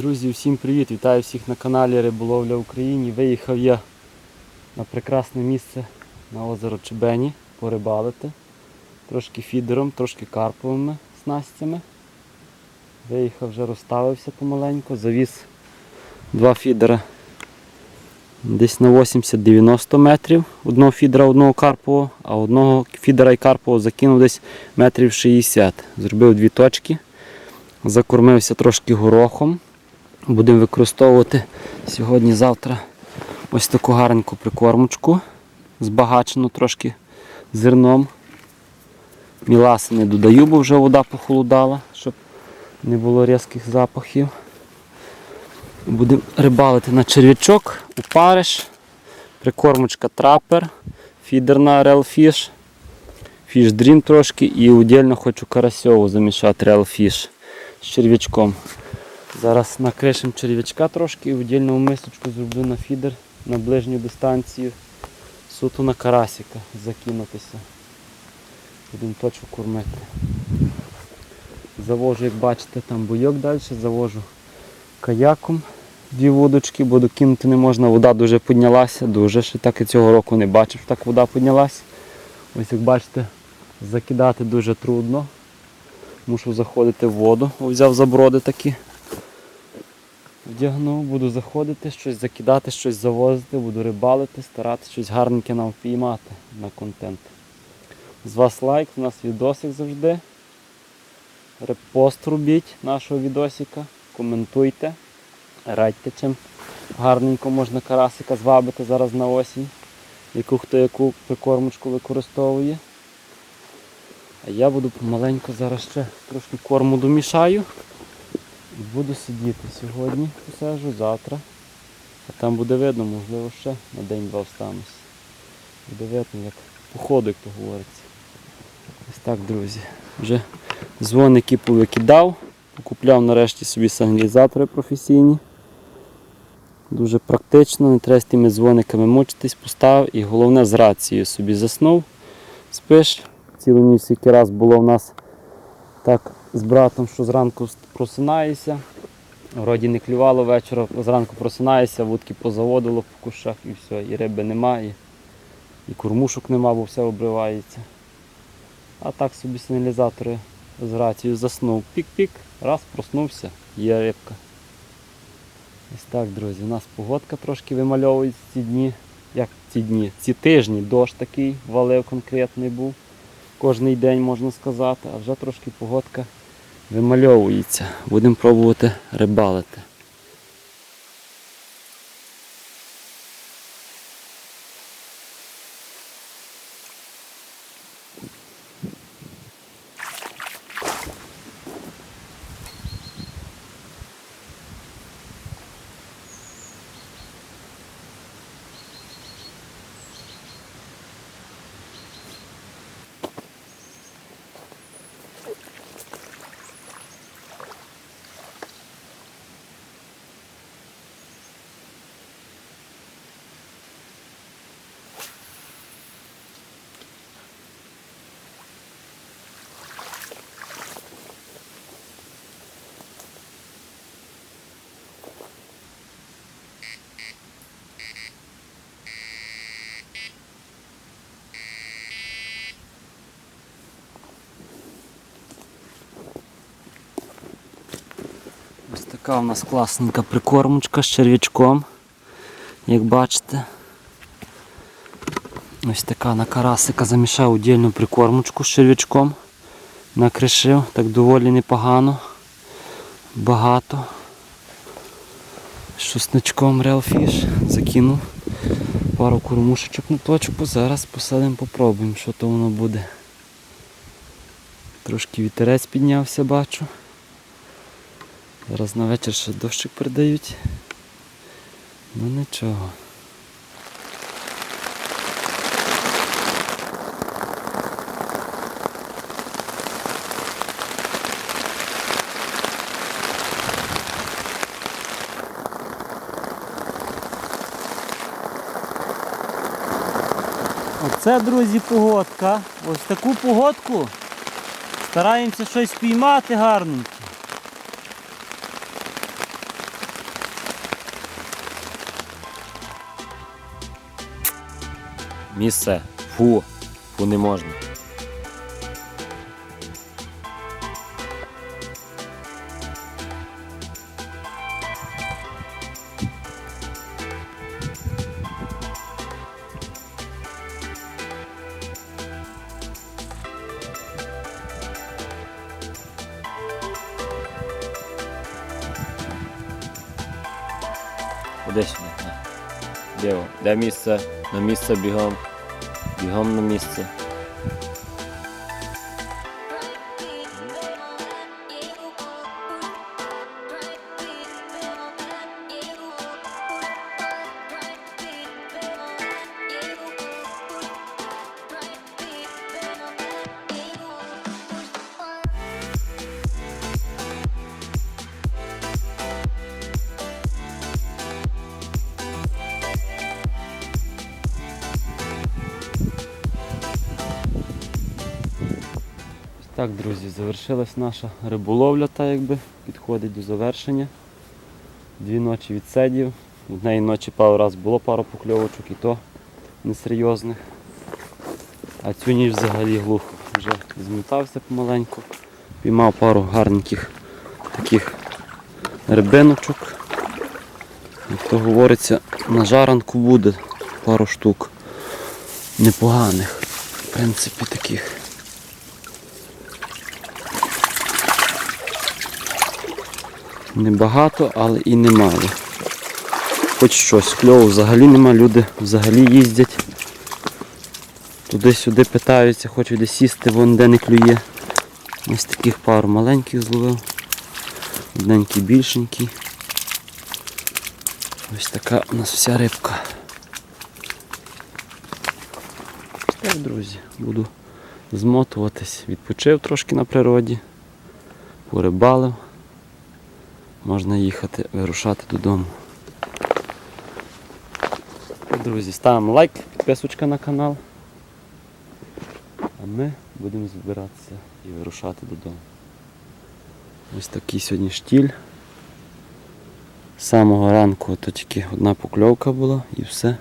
Друзі, всім привіт! Вітаю всіх на каналі Риболовля Україні. Виїхав я на прекрасне місце на озеро Чебені порибалити. Трошки фідером, трошки карповими снастями. Виїхав вже розставився помаленьку, завіз два фідера десь на 80-90 метрів. Одного фідера, одного карпового, а одного фідера і карпового закинув десь метрів 60. Зробив дві точки. Закормився трошки горохом. Будемо використовувати сьогодні-завтра ось таку гарненьку прикормочку, збагачену трошки зерном. Міласи не додаю, бо вже вода похолодала, щоб не було різких запахів. Будемо рибалити на черв'ячок, опариш, прикормочка трапер, фідерна Fish, Fish Dream трошки і удільно хочу карасьову замішати Fish з черв'ячком. Зараз накришимо черв'ячка трошки і віддільну мисочку зроблю на фідер на ближню дистанцію. Суто на карасика закинутися. Будемо точно кормити. Завожу, як бачите, там бойок далі, завожу каяком дві вудочки, бо докинути не можна, вода дуже піднялася, дуже ще так і цього року не бачив, так вода піднялася. Ось як бачите, закидати дуже трудно. Мушу заходити в воду. Взяв заброди такі. Вдягнув, буду заходити, щось закидати, щось завозити, буду рибалити, старатися щось гарненьке нам впіймати на контент. З вас лайк, у нас відосик завжди. Репост робіть нашого відосика, коментуйте, радьте чим гарненько можна карасика звабити зараз на осінь, яку хто яку прикормочку використовує. А я буду помаленьку зараз ще трошки корму домішаю. І буду сидіти сьогодні, посажу, завтра. А там буде видно, можливо, ще на день-два встанусь. Буде видно, як по ходу, як говориться. Ось так, друзі. Вже дзвоники повикидав, покупляв нарешті собі сигналізатори професійні. Дуже практично, не треба з тими дзвониками мучитись, поставив і головне з рацією собі заснув. Спиш. Цілу ніч скільки раз було в нас так з братом, що зранку просинаєшся. Вроді не клювало вечора, зранку просинаєшся, вудки позаводило по кущах і все, і риби немає, і кормушок нема, бо все обривається. А так собі сигналізатори з рацією заснув. Пік-пік, раз проснувся, є рибка. Ось так, друзі, у нас погодка трошки вимальовується ці дні. Як ці дні? Ці тижні дощ такий валив конкретний був. Кожний день можна сказати, а вже трошки погодка вимальовується. Будемо пробувати рибалити. Ось така у нас класненька прикормочка з черв'ячком, як бачите. Ось така на карасика замішав удільну прикормочку з черв'ячком. Накришив, так доволі непогано. Багато. Шусничком Real закинув пару кормушечок на точку. Зараз посадимо, попробуємо, що то воно буде. Трошки вітерець піднявся, бачу. Зараз на вечір ще дощик передають. Ну нічого. Оце, друзі, погодка. Ось таку погодку. Стараємося щось піймати гарненьке. Місце. Фу, фу не можна. Куди сюди? Де. Місце? На місце бігом. Бігом на місце. Так, друзі, завершилась наша риболовля, та якби підходить до завершення. Дві ночі відсидів. Однієї ночі пару раз було пару покльовочок і то несерйозних. А цю ніч взагалі глухо. Вже змотався помаленьку. Піймав пару гарненьких таких рибиночок. Як то говориться, на жаранку буде пару штук непоганих. В принципі, таких. Небагато, але і немало. Хоч щось, кльово взагалі нема, люди взагалі їздять. Туди-сюди питаються, хочуть десь сісти, вон де не клює. Ось таких пару маленьких зловив. Одненький більшенький. Ось така у нас вся рибка. Так, друзі, буду змотуватись. Відпочив трошки на природі, порибалив можна їхати, вирушати додому. Друзі, ставимо лайк, підписочка на канал. А ми будемо збиратися і вирушати додому. Ось такий сьогодні штіль. З самого ранку то тільки одна покльовка була і все.